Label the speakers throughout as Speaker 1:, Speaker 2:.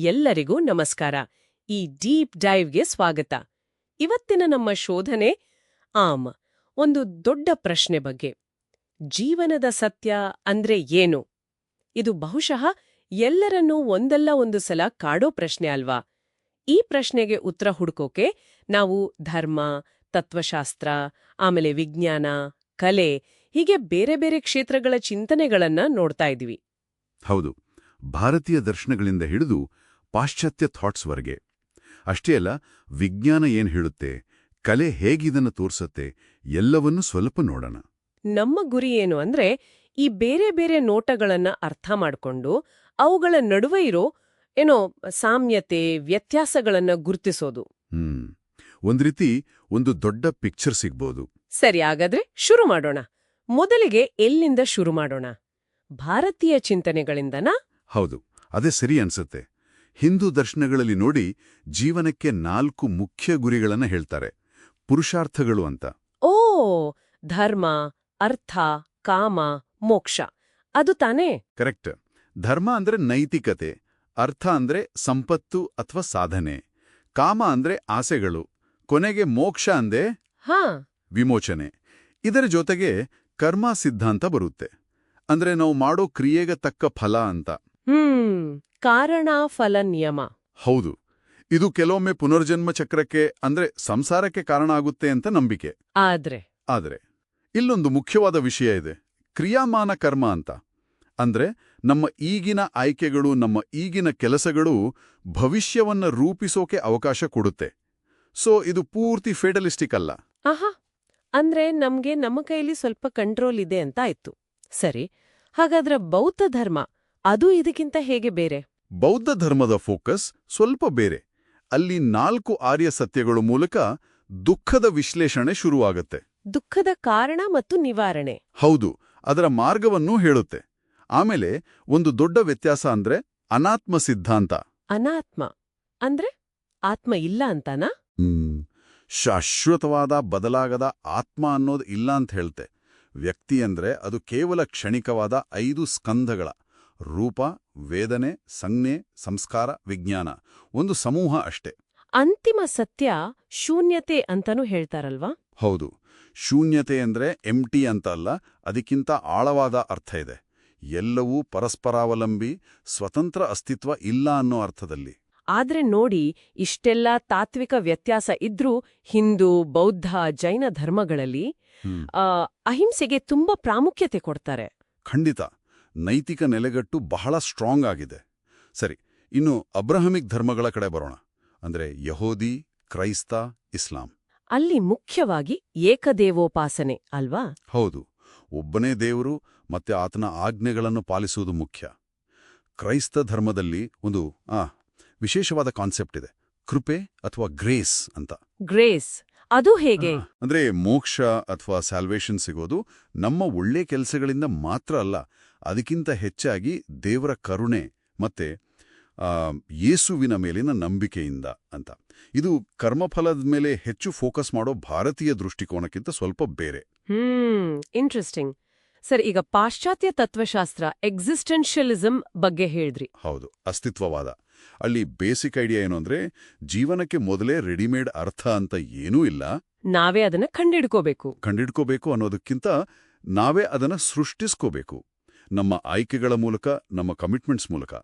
Speaker 1: ಎಲ್ಲರಿಗೂ ನಮಸ್ಕಾರ. ಈ ಡೀಪ್ ಡೈವ್ಗೆ ಸ್ವಾಗತ. ಇವತ್ತಿನ ನಮ್ಮ ಶೋಧನೆ ಆಮ್, ಒಂದು ದೊಡ್ಡ ಪ್ರಶ್ನೆ ಬಗ್ಗೆ. ಜೀವನದ ಸತ್ಯ ಅಂದ್ರೆ ಏನು? ಇದು ಬಹುಶಃ ಎಲ್ಲರನ್ನೂ ಒಂದಲ್ಲ ಒಂದು ಸಲ ಕಾಡೋ ಪ್ರಶ್ನೆ ಅಲ್ವಾ? ಈ ಪ್ರಶ್ನೆಗೆ ಉತ್ತರ ಹುಡುಕೋಕೆ ನಾವು ಧರ್ಮ, ತತ್ವಶಾಸ್ತ್ರ, ಆಮೇಲೆ ವಿಜ್ಞಾನ, ಕಲೆ, ಹೀಗೆ ಬೇರೆ ಬೇರೆ ಕ್ಷೇತ್ರಗಳ ಚಿಂತನೆಗಳನ್ನ ನೋಡ್ತಾ ಇದೀವಿ.
Speaker 2: ಹೌದು. ಭಾರತೀಯ ದರ್ಶನಗಳಿಂದ ಹಿಡಿದು ಪಾಶ್ಚಾತ್ಯ ಥಾಟ್ಸ್ವರೆಗೆ ಅಷ್ಟೇ ಅಲ್ಲ ವಿಜ್ಞಾನ ಏನ್ ಹೇಳುತ್ತೆ ಕಲೆ ಹೇಗಿದನ್ನು ತೋರಿಸುತ್ತೆ ಎಲ್ಲವನ್ನೂ ಸ್ವಲ್ಪ ನೋಡೋಣ.
Speaker 1: ನಮ್ಮ ಗುರಿ ಏನು ಅಂದ್ರೆ ಈ ಬೇರೆ ಬೇರೆ ನೋಟಗಳನ್ನ ಅರ್ಥ ಮಾಡಿಕೊಂಡು ಅವುಗಳ ನಡುವೆ ಇರೋ ಏನೋ ಸಾಮ್ಯತೆ ವ್ಯತ್ಯಾಸಗಳನ್ನ ಗುರುತಿಸೋದು.
Speaker 2: ಹ್ಮ್. ಒಂದ್ ರೀತಿ ಒಂದು ದೊಡ್ಡ ಪಿಕ್ಚರ್ ಸಿಗ್ಬೋದು.
Speaker 1: ಸರಿ ಹಾಗಾದ್ರೆ ಶುರು ಮಾಡೋಣ. ಮೊದಲಿಗೆ ಎಲ್ಲಿಂದ ಶುರು ಮಾಡೋಣ? ಭಾರತೀಯ ಚಿಂತನೆಗಳಿಂದನಾ?
Speaker 2: ಹೌದು ಅದೇ ಸರಿ ಅನ್ಸತ್ತೆ. ಹಿಂದೂ ದರ್ಶನಗಳಲ್ಲಿ ನೋಡಿ ಜೀವನಕ್ಕೆ ನಾಲ್ಕು ಮುಖ್ಯ ಗುರಿಗಳನ್ನು ಹೇಳ್ತಾರೆ. ಪುರುಷಾರ್ಥಗಳು ಅಂತ.
Speaker 1: ಓ ಧರ್ಮ ಅರ್ಥ ಕಾಮ ಮೋಕ್ಷ. ಅದು ತಾನೇ?
Speaker 2: ಕರೆಕ್ಟ್. ಧರ್ಮ ಅಂದ್ರೆ ನೈತಿಕತೆ ಅರ್ಥ ಅಂದ್ರೆ ಸಂಪತ್ತು ಅಥವಾ ಸಾಧನೆ ಕಾಮ ಅಂದ್ರೆ ಆಸೆಗಳು ಕೊನೆಗೆ ಮೋಕ್ಷ ಅಂದೆ
Speaker 1: ಹಾ.
Speaker 2: ವಿಮೋಚನೆ. ಇದರ ಜೊತೆಗೆ ಕರ್ಮ ಸಿದ್ಧಾಂತ ಬರುತ್ತೆ. ಅಂದ್ರೆ ನಾವು ಮಾಡೋ ಕ್ರಿಯೆಗೆ ತಕ್ಕ ಫಲ ಅಂತ.
Speaker 1: ಹ್ಮ್ ಕಾರಣ ಫಲ ನಿಯಮ
Speaker 2: ಹೌದು. ಇದು ಕೆಲವೊಮ್ಮೆ ಪುನರ್ಜನ್ಮ ಚಕ್ರಕ್ಕೆ ಅಂದ್ರೆ ಸಂಸಾರಕ್ಕೆ ಕಾರಣ ಆಗುತ್ತೆ ಅಂತ ನಂಬಿಕೆ.
Speaker 1: ಆದ್ರೆ.
Speaker 2: ಆದ್ರೆ ಇಲ್ಲೊಂದು ಮುಖ್ಯವಾದ ವಿಷಯ ಇದೆ. ಕ್ರಿಯಾಮಾನ ಕರ್ಮ ಅಂತ. ಅಂದ್ರೆ ನಮ್ಮ ಈಗಿನ ಆಯ್ಕೆಗಳು ನಮ್ಮ ಈಗಿನ ಕೆಲಸಗಳು ಭವಿಷ್ಯವನ್ನ ರೂಪಿಸೋಕೆ ಅವಕಾಶ ಕೊಡುತ್ತೆ. ಸೊ ಇದು ಪೂರ್ತಿ ಫೇಟಲಿಸ್ಟಿಕ್ ಅಲ್ಲ.
Speaker 1: ಆಹಾ! ಅಂದ್ರೆ ನಮ್ಗೆ ನಮ್ಮ ಕೈಲಿ ಸ್ವಲ್ಪ ಕಂಟ್ರೋಲ್ ಇದೆ ಅಂತ ಆಯ್ತು. ಸರಿ ಹಾಗಾದ್ರೆ ಬೌದ್ಧ ಧರ್ಮ ಅದು ಇದಕ್ಕಿಂತ ಹೇಗೆ ಬೇರೆ?
Speaker 2: ಬೌದ್ಧ ಧರ್ಮದ ಫೋಕಸ್ ಸ್ವಲ್ಪ ಬೇರೆ. ಅಲ್ಲಿ ನಾಲ್ಕು ಆರ್ಯ ಸತ್ಯಗಳು ಮೂಲಕ ದುಃಖದ ವಿಶ್ಲೇಷಣೆ ಶುರುವಾಗುತ್ತೆ.
Speaker 1: ದುಃಖದ ಕಾರಣ ಮತ್ತು ನಿವಾರಣೆ.
Speaker 2: ಹೌದು ಅದರ ಮಾರ್ಗವನ್ನೂ ಹೇಳುತ್ತೆ. ಆಮೇಲೆ ಒಂದು ದೊಡ್ಡ ವ್ಯತ್ಯಾಸ ಅಂದ್ರೆ ಅನಾತ್ಮ ಸಿದ್ಧಾಂತ.
Speaker 1: ಅನಾತ್ಮ. ಅಂದ್ರೆ ಆತ್ಮ ಇಲ್ಲ ಅಂತಾನಾ?
Speaker 2: ಹ್ಮ್ ಶಾಶ್ವತವಾದ ಬದಲಾಗದ ಆತ್ಮ ಅನ್ನೋದು ಇಲ್ಲ ಅಂತ ಹೇಳ್ತೆ. ವ್ಯಕ್ತಿ ಅಂದ್ರೆ ಅದು ಕೇವಲ ಕ್ಷಣಿಕವಾದ ಐದು ಸ್ಕಂಧಗಳ. ರೂಪ ವೇದನೆ ಸಂಜ್ಞೆ ಸಂಸ್ಕಾರ ವಿಜ್ಞಾನ. ಒಂದು ಸಮೂಹ ಅಷ್ಟೇ.
Speaker 1: ಅಂತಿಮ ಸತ್ಯ ಶೂನ್ಯತೆ ಅಂತನೂ ಹೇಳ್ತಾರಲ್ವಾ?
Speaker 2: ಹೌದು. ಶೂನ್ಯತೆ ಅಂದ್ರೆ ಎಂಟಿ ಅಂತ ಅಲ್ಲ ಅದಕ್ಕಿಂತ ಆಳವಾದ ಅರ್ಥ ಇದೆ. ಎಲ್ಲವೂ ಪರಸ್ಪರಾವಲಂಬಿ ಸ್ವತಂತ್ರ ಅಸ್ತಿತ್ವ ಇಲ್ಲ ಅನ್ನೋ ಅರ್ಥದಲ್ಲಿ.
Speaker 1: ಆದ್ರೆ ನೋಡಿ ಇಷ್ಟೆಲ್ಲ ತಾತ್ವಿಕ ವ್ಯತ್ಯಾಸ ಇದ್ರೂ ಹಿಂದೂ ಬೌದ್ಧ ಜೈನ ಧರ್ಮಗಳಲ್ಲಿ ಅಹಿಂಸೆಗೆ ತುಂಬಾ ಪ್ರಾಮುಖ್ಯತೆ ಕೊಡ್ತಾರೆ.
Speaker 2: ಖಂಡಿತ. ನೈತಿಕ ನೆಲೆಗಟ್ಟು ಬಹಳ ಸ್ಟ್ರಾಂಗ್ ಆಗಿದೆ. ಸರಿ ಇನ್ನು ಅಬ್ರಹಮಿಕ್ ಧರ್ಮಗಳ ಕಡೆ ಬರೋಣ. ಅಂದ್ರೆ ಯಹೋದಿ ಕ್ರೈಸ್ತ ಇಸ್ಲಾಂ.
Speaker 1: ಅಲ್ಲಿ ಮುಖ್ಯವಾಗಿ ಏಕದೇವೋಪಾಸನೆ ಅಲ್ವಾ?
Speaker 2: ಹೌದು. ಒಬ್ಬನೇ ದೇವರು ಮತ್ತೆ ಆತನ ಆಜ್ಞೆಗಳನ್ನು ಪಾಲಿಸುವುದು ಮುಖ್ಯ. ಕ್ರೈಸ್ತ ಧರ್ಮದಲ್ಲಿ ಒಂದು ಆ ವಿಶೇಷವಾದ ಕಾನ್ಸೆಪ್ಟ್ ಇದೆ. ಕೃಪೆ ಅಥವಾ ಗ್ರೇಸ್ ಅಂತ.
Speaker 1: ಗ್ರೇಸ್ ಅದು ಹೇಗೆ?
Speaker 2: ಅಂದ್ರೆ ಮೋಕ್ಷ ಅಥವಾ ಸ್ಯಾಲ್ವೇಷನ್ ಸಿಗೋದು ನಮ್ಮ ಒಳ್ಳೆ ಕೆಲಸಗಳಿಂದ ಮಾತ್ರ ಅಲ್ಲ ಅದಕ್ಕಿಂತ ಹೆಚ್ಚಾಗಿ ದೇವರ ಕರುಣೆ ಮತ್ತೆ ಯೇಸುವಿನ ಮೇಲಿನ ನಂಬಿಕೆಯಿಂದ ಅಂತ. ಇದು ಕರ್ಮಫಲದ ಮೇಲೆ ಹೆಚ್ಚು ಫೋಕಸ್ ಮಾಡೋ ಭಾರತೀಯ ದೃಷ್ಟಿಕೋನಕ್ಕಿಂತ ಸ್ವಲ್ಪ ಬೇರೆ.
Speaker 1: ಹ್ಮ್ ಇಂಟ್ರೆಸ್ಟಿಂಗ್ ಸರ್ ಈಗ ಪಾಶ್ಚಾತ್ಯ ತತ್ವಶಾಸ್ತ್ರ ಎಕ್ಸಿಸ್ಟೆನ್ಷಿಯಲಿಸಂ ಬಗ್ಗೆ ಹೇಳಿದ್ರಿ.
Speaker 2: ಹೌದು ಅಸ್ತಿತ್ವವಾದ. ಅಲ್ಲಿ ಬೇಸಿಕ್ ಐಡಿಯಾ ಏನು ಅಂದ್ರೆ ಜೀವನಕ್ಕೆ ಮೊದಲೇ ರೆಡಿಮೇಡ್ ಅರ್ಥ ಅಂತ ಏನೂ ಇಲ್ಲ.
Speaker 1: ನಾವೇ ಅದನ್ನ ಕಂಡಿಡ್ಕೋಬೇಕು.
Speaker 2: ಕಂಡಿಡ್ಕೋಬೇಕು ಅನ್ನೋದಕ್ಕಿಂತ ನಾವೇ ಅದನ್ನ ಸೃಷ್ಟಿಸ್ಕೋಬೇಕು. ನಮ್ಮ ಆಯ್ಕೆಗಳ ಮೂಲಕ ನಮ್ಮ ಕಮಿಟ್ಮೆಂಟ್ಸ್ ಮೂಲಕ.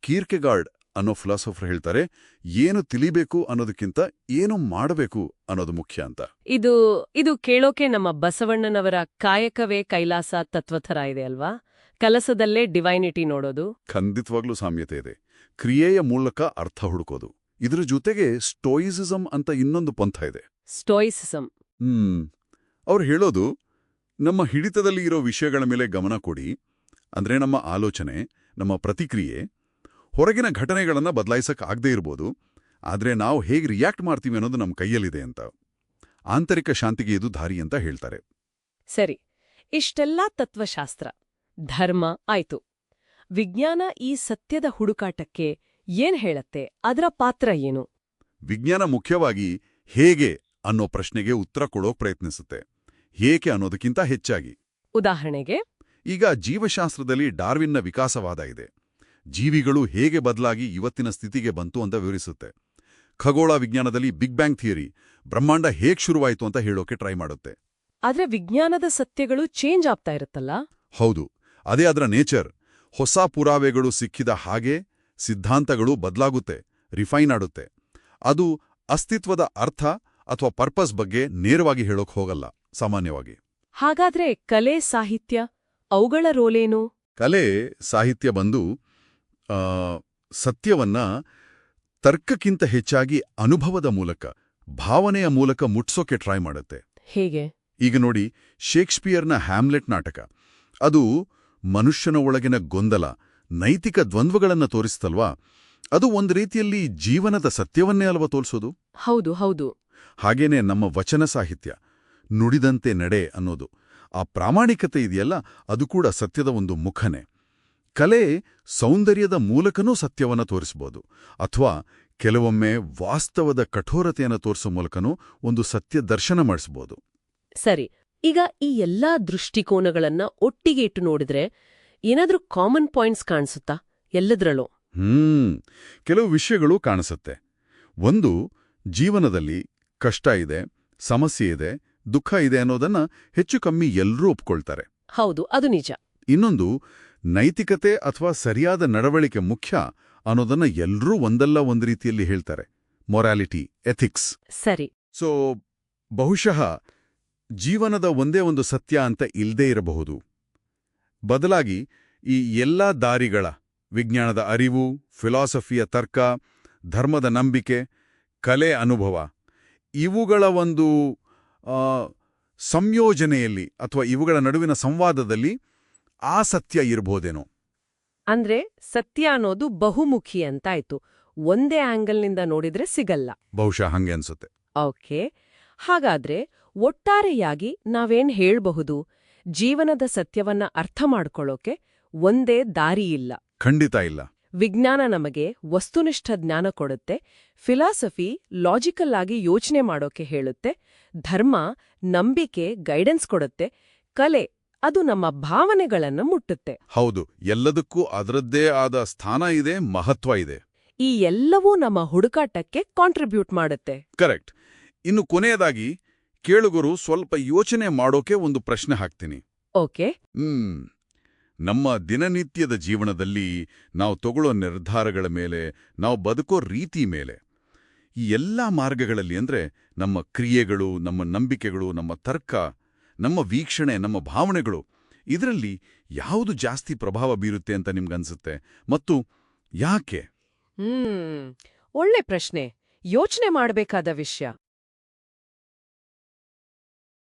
Speaker 2: ಕೀರ್ಕೆಗಾರ್ಡ್ ಅನ್ನೋ ಫಿಲಾಸಫರ್ ಹೇಳ್ತಾರೆ ಏನು ತಿಳಿಬೇಕು ಅನ್ನೋದಕ್ಕಿಂತ ಏನು ಮಾಡಬೇಕು ಅನ್ನೋದು ಮುಖ್ಯ ಅಂತ.
Speaker 1: ಇದು ಇದು ಕೇಳೋಕೆ ನಮ್ಮ ಬಸವಣ್ಣನವರ ಕಾಯಕವೇ ಕೈಲಾಸ ತತ್ವ ಥರ ಇದೆ ಅಲ್ವಾ? ಕಲಸದಲ್ಲೇ ಡಿವೈನಿಟಿ ನೋಡೋದು.
Speaker 2: ಖಂಡಿತವಾಗ್ಲೂ ಸಾಮ್ಯತೆ ಇದೆ. ಕ್ರಿಯೆಯ ಮೂಲಕ ಅರ್ಥ ಹುಡುಕೋದು. ಇದರ ಜೊತೆಗೆ ಸ್ಟೋಯಿಸಿಸಂ ಅಂತ ಇನ್ನೊಂದು ಪಂಥ ಇದೆ.
Speaker 1: ಸ್ಟೋಯಿಸಿಸಂ
Speaker 2: ಹ್ಮ್. ಅವ್ರು ಹೇಳೋದು ನಮ್ಮ ಹಿಡಿತದಲ್ಲಿ ಇರೋ ವಿಷಯಗಳ ಮೇಲೆ ಗಮನ ಕೊಡಿ. ಅಂದ್ರೆ ನಮ್ಮ ಆಲೋಚನೆ ನಮ್ಮ ಪ್ರತಿಕ್ರಿಯೆ ಹೊರಗಿನ ಘಟನೆಗಳನ್ನು ಬದಲಾಯಿಸೋಕ್ಕಾಗದೇ ಆಗದೇ ಇರ್ಬೋದು. ಆದರೆ ನಾವು ಹೇಗೆ ರಿಯಾಕ್ಟ್ ಮಾಡ್ತೀವಿ ಅನ್ನೋದು ನಮ್ಮ ಕೈಯಲ್ಲಿದೆ ಅಂತ. ಆಂತರಿಕ ಶಾಂತಿಗೆ ಇದು ದಾರಿ ಅಂತ ಹೇಳ್ತಾರೆ.
Speaker 1: ಸರಿ ಇಷ್ಟೆಲ್ಲ ತತ್ವಶಾಸ್ತ್ರ ಧರ್ಮ ಆಯ್ತು. ವಿಜ್ಞಾನ ಈ ಸತ್ಯದ ಹುಡುಕಾಟಕ್ಕೆ ಏನ್ ಹೇಳತ್ತೆ? ಅದರ ಪಾತ್ರ ಏನು?
Speaker 2: ವಿಜ್ಞಾನ ಮುಖ್ಯವಾಗಿ ಹೇಗೆ ಅನ್ನೋ ಪ್ರಶ್ನೆಗೆ ಉತ್ತರ ಕೊಡೋಕ್ ಪ್ರಯತ್ನಿಸುತ್ತೆ. ಹೇಗೆ ಅನ್ನೋದಕ್ಕಿಂತ ಹೆಚ್ಚಾಗಿ.
Speaker 1: ಉದಾಹರಣೆಗೆ
Speaker 2: ಈಗ ಜೀವಶಾಸ್ತ್ರದಲ್ಲಿ ಡಾರ್ವಿನ್ನ ವಿಕಾಸವಾದ ಇದೆ. ಜೀವಿಗಳು ಹೇಗೆ ಬದಲಾಗಿ ಇವತ್ತಿನ ಸ್ಥಿತಿಗೆ ಬಂತು ಅಂತ ವಿವರಿಸುತ್ತೆ. ಖಗೋಳ ವಿಜ್ಞಾನದಲ್ಲಿ ಬಿಗ್ ಬ್ಯಾಂಗ್ ಥಿಯರಿ ಬ್ರಹ್ಮಾಂಡ ಹೇಗೆ ಶುರುವಾಯಿತು ಅಂತ ಹೇಳೋಕೆ ಟ್ರೈ ಮಾಡುತ್ತೆ.
Speaker 1: ಆದ್ರೆ ವಿಜ್ಞಾನದ ಸತ್ಯಗಳು ಚೇಂಜ್ ಆಗ್ತಾ ಇರುತ್ತಲ್ಲ?
Speaker 2: ಹೌದು ಅದೇ ಅದರ ನೇಚರ್. ಹೊಸ ಪುರಾವೆಗಳು ಸಿಕ್ಕಿದ ಹಾಗೆ ಸಿದ್ಧಾಂತಗಳು ಬದಲಾಗುತ್ತೆ ರಿಫೈನ್ ಆಡುತ್ತೆ. ಅದು ಅಸ್ತಿತ್ವದ ಅರ್ಥ ಅಥವಾ ಪರ್ಪಸ್ ಬಗ್ಗೆ ನೇರವಾಗಿ ಹೇಳೋಕ್ ಹೋಗಲ್ಲ ಸಾಮಾನ್ಯವಾಗಿ.
Speaker 1: ಹಾಗಾದ್ರೆ ಕಲೆ ಸಾಹಿತ್ಯ ಅವುಗಳ ರೋಲೇನು?
Speaker 2: ಕಲೆ ಸಾಹಿತ್ಯ ಬಂದು ಆ, ಸತ್ಯವನ್ನ ತರ್ಕಕ್ಕಿಂತ ಹೆಚ್ಚಾಗಿ ಅನುಭವದ ಮೂಲಕ ಭಾವನೆಯ ಮೂಲಕ ಮುಟ್ಸೋಕೆ ಟ್ರೈ ಮಾಡುತ್ತೆ.
Speaker 1: ಹೇಗೆ?
Speaker 2: ಈಗ ನೋಡಿ ಶೇಕ್ಸ್ಪಿಯರ್ನ ಹ್ಯಾಮ್ಲೆಟ್ ನಾಟಕ. ಅದು ಮನುಷ್ಯನ ಒಳಗಿನ ಗೊಂದಲ ನೈತಿಕ ದ್ವಂದ್ವಗಳನ್ನ ತೋರಿಸ್ತಲ್ವಾ? ಅದು ಒಂದು ರೀತಿಯಲ್ಲಿ ಜೀವನದ ಸತ್ಯವನ್ನೇ ಅಲ್ವಾ ತೋರಿಸೋದು
Speaker 1: ಹೌದು ಹೌದು.
Speaker 2: ಹಾಗೇನೆ ನಮ್ಮ ವಚನ ಸಾಹಿತ್ಯ ನುಡಿದಂತೆ ನಡೆ ಅನ್ನೋದು. ಆ ಪ್ರಾಮಾಣಿಕತೆ ಇದೆಯಲ್ಲ ಅದು ಕೂಡ ಸತ್ಯದ ಒಂದು ಮುಖನೆ. ಕಲೆ ಸೌಂದರ್ಯದ ಮೂಲಕನೂ ಸತ್ಯವನ್ನ ತೋರಿಸ್ಬೋದು. ಅಥವಾ ಕೆಲವೊಮ್ಮೆ ವಾಸ್ತವದ ಕಠೋರತೆಯನ್ನು ತೋರಿಸೋ ಮೂಲಕನೂ ಒಂದು ಸತ್ಯ ದರ್ಶನ ಮಾಡಿಸ್ಬೋದು.
Speaker 1: ಸರಿ ಈಗ ಈ ಎಲ್ಲಾ ದೃಷ್ಟಿಕೋನಗಳನ್ನ ಒಟ್ಟಿಗೆ ಇಟ್ಟು ನೋಡಿದ್ರೆ ಏನಾದ್ರೂ ಕಾಮನ್ ಪಾಯಿಂಟ್ಸ್ ಕಾಣಿಸುತ್ತಾ? ಎಲ್ಲದರಲ್ಲೂ?
Speaker 2: ಹ್ಮ್ ಕೆಲವು ವಿಷಯಗಳು ಕಾಣಿಸುತ್ತೆ. ಒಂದು ಜೀವನದಲ್ಲಿ ಕಷ್ಟ ಇದೆ ಸಮಸ್ಯೆ ಇದೆ ದುಃಖ ಇದೆ ಅನ್ನೋದನ್ನ ಹೆಚ್ಚು ಕಮ್ಮಿ ಎಲ್ಲರೂ ಒಪ್ಕೊಳ್ತಾರೆ.
Speaker 1: ಹೌದು ಅದು ನಿಜ.
Speaker 2: ಇನ್ನೊಂದು ನೈತಿಕತೆ ಅಥವಾ ಸರಿಯಾದ ನಡವಳಿಕೆ ಮುಖ್ಯ ಅನ್ನೋದನ್ನ ಎಲ್ಲರೂ ಒಂದಲ್ಲ ಒಂದ್ ರೀತಿಯಲ್ಲಿ ಹೇಳ್ತಾರೆ. ಮೊರಾಲಿಟಿ ಎಥಿಕ್ಸ್
Speaker 1: ಸರಿ.
Speaker 2: ಸೊ ಬಹುಶಃ ಜೀವನದ ಒಂದೇ ಒಂದು ಸತ್ಯ ಅಂತ ಇಲ್ದೇ ಇರಬಹುದು. ಬದಲಾಗಿ ಈ ಎಲ್ಲಾ ದಾರಿಗಳ ವಿಜ್ಞಾನದ ಅರಿವು ಫಿಲಾಸಫಿಯ ತರ್ಕ ಧರ್ಮದ ನಂಬಿಕೆ ಕಲೆ ಅನುಭವ ಇವುಗಳ ಒಂದು ಸಂಯೋಜನೆಯಲ್ಲಿ ಅಥವಾ ಇವುಗಳ ನಡುವಿನ ಸಂವಾದದಲ್ಲಿ ಆ ಸತ್ಯ ಇರಬಹುದೇನೋ
Speaker 1: ಅಂದ್ರೆ ಸತ್ಯ ಅನ್ನೋದು ಬಹುಮುಖಿ ಅಂತಾಯ್ತು. ಒಂದೇ ಆಂಗಲ್ನಿಂದ ನೋಡಿದ್ರೆ ಸಿಗಲ್ಲ.
Speaker 2: ಬಹುಶಃ ಹಂಗೆ ಅನ್ಸುತ್ತೆ.
Speaker 1: ಓಕೆ. ಹಾಗಾದ್ರೆ ಒಟ್ಟಾರೆಯಾಗಿ ನಾವೇನ್ ಹೇಳ್ಬಹುದು? ಜೀವನದ ಸತ್ಯವನ್ನ ಅರ್ಥ ಮಾಡ್ಕೊಳ್ಳೋಕೆ ಒಂದೇ ದಾರಿ ಇಲ್ಲ.
Speaker 2: ಖಂಡಿತ ಇಲ್ಲ.
Speaker 1: ವಿಜ್ಞಾನ ನಮಗೆ ವಸ್ತುನಿಷ್ಠ ಜ್ಞಾನ ಕೊಡುತ್ತೆ ಫಿಲಾಸಫಿ ಲಾಜಿಕಲ್ ಆಗಿ ಯೋಚನೆ ಮಾಡೋಕೆ ಹೇಳುತ್ತೆ ಧರ್ಮ ನಂಬಿಕೆ ಗೈಡೆನ್ಸ್ ಕೊಡುತ್ತೆ ಕಲೆ ಅದು ನಮ್ಮ ಭಾವನೆಗಳನ್ನು ಮುಟ್ಟುತ್ತೆ.
Speaker 2: ಹೌದು ಎಲ್ಲದಕ್ಕೂ ಅದರದ್ದೇ ಆದ ಸ್ಥಾನ ಇದೆ ಮಹತ್ವ ಇದೆ.
Speaker 1: ಈ ಎಲ್ಲವೂ ನಮ್ಮ ಹುಡುಕಾಟಕ್ಕೆ ಕಾಂಟ್ರಿಬ್ಯೂಟ್ ಮಾಡುತ್ತೆ.
Speaker 2: ಕರೆಕ್ಟ್ ಇನ್ನು ಕೊನೆಯದಾಗಿ ಕೇಳುಗರು ಸ್ವಲ್ಪ ಯೋಚನೆ ಮಾಡೋಕೆ ಒಂದು ಪ್ರಶ್ನೆ ಹಾಕ್ತೀನಿ.
Speaker 1: Okay
Speaker 2: hmm. ನಮ್ಮ ದಿನನಿತ್ಯದ ಜೀವನದಲ್ಲಿ ನಾವು ತಗೊಳ್ಳೋ ನಿರ್ಧಾರಗಳ ಮೇಲೆ, ನಾವು ಬದುಕೋ ರೀತಿ ಮೇಲೆ. ಈ ಎಲ್ಲ ಮಾರ್ಗಗಳಲ್ಲಿ ಅಂದ್ರೆ ನಮ್ಮ ಕ್ರಿಯೆಗಳು, ನಮ್ಮ ನಂಬಿಕೆಗಳು, ನಮ್ಮ ತರ್ಕ, ನಮ್ಮ ವೀಕ್ಷಣೆ, ನಮ್ಮ ಭಾವನೆಗಳು, ಇದರಲ್ಲಿ ಯಾವುದು ಜಾಸ್ತಿ ಪ್ರಭಾವ ಬೀರುತ್ತೆ ಅಂತ ನಿಮ್ಗನ್ಸುತ್ತೆ? ಮತ್ತು ಯಾಕೆ?
Speaker 1: ಹ್ಮ್, ಒಳ್ಳೆ ಪ್ರಶ್ನೆ. ಯೋಚನೆ ಮಾಡಬೇಕಾದ ವಿಷಯ.